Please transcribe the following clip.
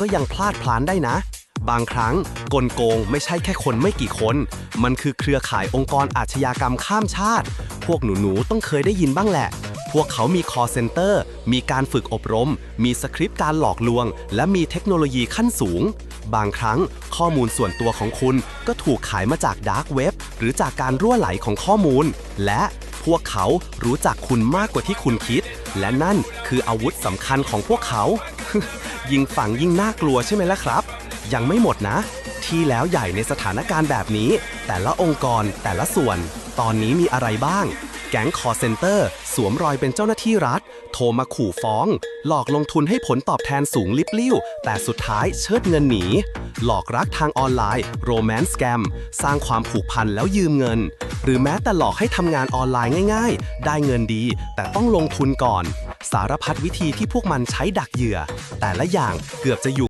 ก็ยังพลาดพลานได้นะ บางครั้งกลโกงไม่ใช่แค่คนไม่กี่คน มันคือเครือข่ายองค์กรอาชญากรรมข้ามชาติ พวกหนูๆต้องเคยได้ยินบ้างแหละ พวกเขามี call center มีการฝึกอบรม มีสคริปต์การหลอกลวง และมีเทคโนโลยีขั้นสูง บางครั้งข้อมูลส่วนตัวของคุณก็ถูกขายมาจากดาร์กเว็บหรือจากการรั่วไหลของข้อมูล และพวกเขารู้จักคุณมากกว่าที่คุณคิด และนั่นคืออาวุธสำคัญของพวกเขา ยิ่งฝังยิ่งน่ากลัวใช่ไหมล่ะครับ ยังไม่หมดนะ ที่แล้วใหญ่ในสถานการณ์แบบนี้ แต่ละองค์กรแต่ละส่วน ตอนนี้มีอะไรบ้าง แก๊งคอเซนเตอร์ สวมรอยเป็นเจ้าหน้าที่รัฐ โทรมาขู่ฟ้อง หลอกลงทุนให้ผลตอบแทนสูงลิบลิ่ว แต่สุดท้ายเชิดเงินหนี หลอกรักทางออนไลน์โรแมนต์แกมสร้างความผูกพันแล้วยืมเงิน หรือแม้แต่หลอกให้ทำงานออนไลน์ง่าย ๆ ได้เงินดี แต่ต้องลงทุนก่อน สารพัดวิธีที่พวกมันใช้ดักเหยื่อ แต่ละอย่างเกือบจะอยู่